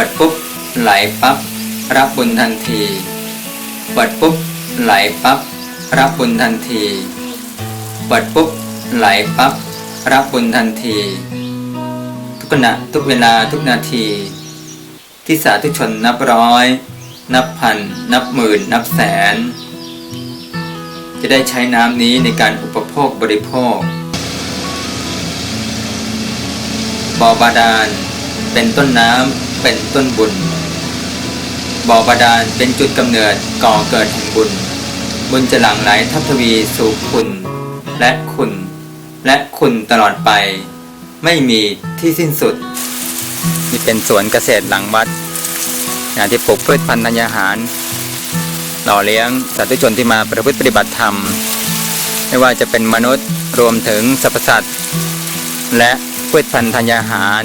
ปิดปุ๊บไหลปั๊บรับบุญทันที เปิดปุ๊บไหลปั๊บรับบุญทันที เปิดปุ๊บไหลปั๊บรับบุญทันที ทุกขณะทุกเวลาทุกนาที ที่สาธุชนนับร้อย นับพัน นับหมื่น นับแสน จะได้ใช้น้ำนี้ในการอุปโภคบริโภคบ่อบาดาลเป็นต้นน้ำ เป็นต้นบุญ บ่อบาดาลเป็นจุดกำเนิดก่อเกิดแห่งบุญ บุญจะหลั่งไหลทับทวีสู่คุณ และคุณ และคุณตลอดไป ไม่มีที่สิ้นสุด นี่เป็นสวนเกษตรหลังวัดงานที่ปลูกพืชพันธุ์ธัญญาหาร หล่อเลี้ยงสาธุชนที่มาประพฤติปฏิบัติธรรม ไม่ว่าจะเป็นมนุษย์รวมถึงสรรพสัตว์และพืชพันธุ์ธัญญาหาร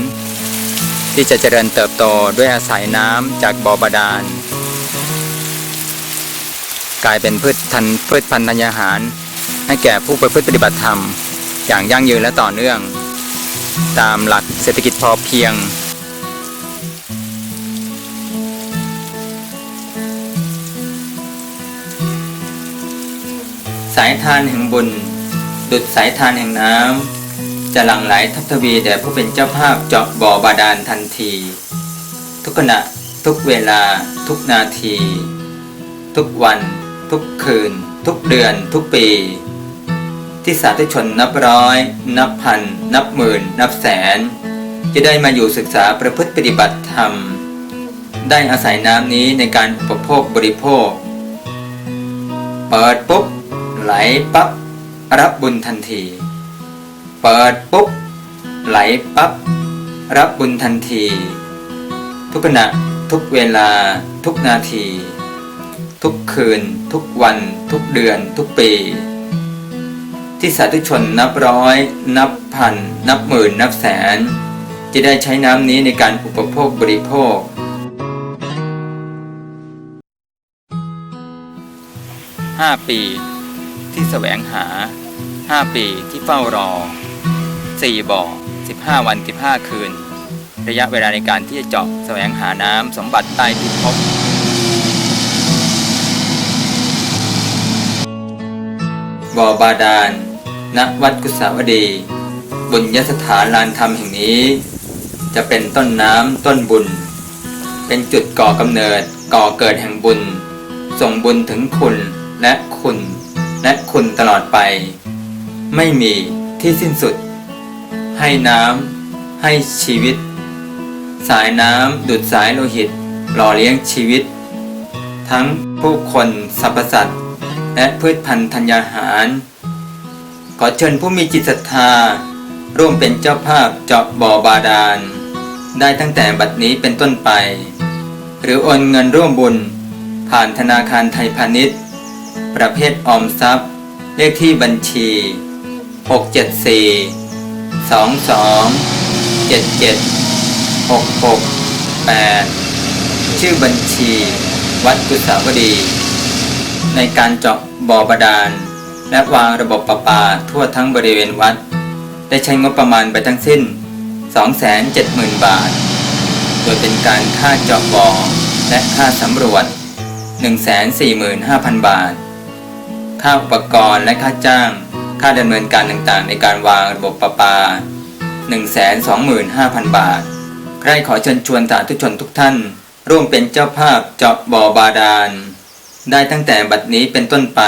ที่จะเจริญเติบโตด้วยอาศัยน้ำจากบ่อบาดาล กลายเป็นพืชทันพืชพันธุ์ธัญญาหาร ให้แก่ผู้ประพฤติปฏิบัติธรรม อย่างยั่งยืนและต่อเนื่อง ตามหลักเศรษฐกิจพอเพียงสายทานแห่งบุญดุดสายทานแห่งน้ำ จะหลั่งไหลทับทวีแด่ผู้เป็นเจ้าภาพเจาะบ่อบาดาลทันที ทุกขณะทุกเวลา ทุกนาที ทุกวัน ทุกคืน ทุกเดือน ทุกปี ที่สาธุชนนับร้อย นับพัน นับหมื่น นับแสน จะได้มาอยู่ศึกษาประพฤติปฏิบัติธรรม ได้อาศัยน้ำนี้ในการอุปโภคบริโภค เปิดปุ๊บ ไหลปั๊บรับบุญทันที เปิดปุ๊บ ไหลปั๊บ รับบุญทันที ทุกขณะทุกเวลา ทุกนาที ทุกคืน ทุกวัน ทุกเดือน ทุกปี ที่สาธุชนนับร้อย นับพัน นับหมื่น นับแสน จะได้ใช้น้ำนี้ในการอุปโภคบริโภคห้าปีที่แสวงหาห้าปีที่เฝ้ารอ สี่บ่อสิบห้าวันสิบห้าคืน ระยะเวลาในการที่จะเจาะแสวงหาน้ำสมบัติใต้พิภพบ่อบาดาลณวัดกุสาวดี บุญยสถานลานธรรมแห่งนี้ จะเป็นต้นน้ำต้นบุญ เป็นจุดก่อกำเนิดก่อเกิดแห่งบุญ ส่งบุญถึงคุณและคุณ และคุณตลอดไป ไม่มีที่สิ้นสุด ให้น้ำให้ชีวิต สายน้ำดุดสายโลหิต หล่อเลี้ยงชีวิต ทั้งผู้คนสรรพสัตว์และพืชพันธุ์ธัญญาหาร ขอเชิญผู้มีจิตศรัทธา ร่วมเป็นเจ้าภาพเจาะบ่อบาดาล ได้ตั้งแต่บัดนี้เป็นต้นไป หรือโอนเงินร่วมบุญ ผ่านธนาคารไทยพาณิชย์ ประเภทออมทรัพย์ เลขที่บัญชี 674 22 77 66 8ชื่อบัญชี วัดกุสาวดี ในการเจาะบ่อบาดาล และวางระบบประปาทั่วทั้งบริเวณวัด ได้ใช้งบประมาณไปทั้งสิ้น 270,000 บาท โดยเป็นการค่าเจาะบ่อและค่าสำรวจ 145,000 บาท ค่าอุปกรณ์และค่าจ้าง ค่าดำเนินการต่างๆ ในการวางระบบประปา 125,000 บาท ใครขอเชิญชวนสาธุชนทุกท่าน ร่วมเป็นเจ้าภาพเจาะบ่อบาดาล ได้ตั้งแต่บัดนี้เป็นต้นไป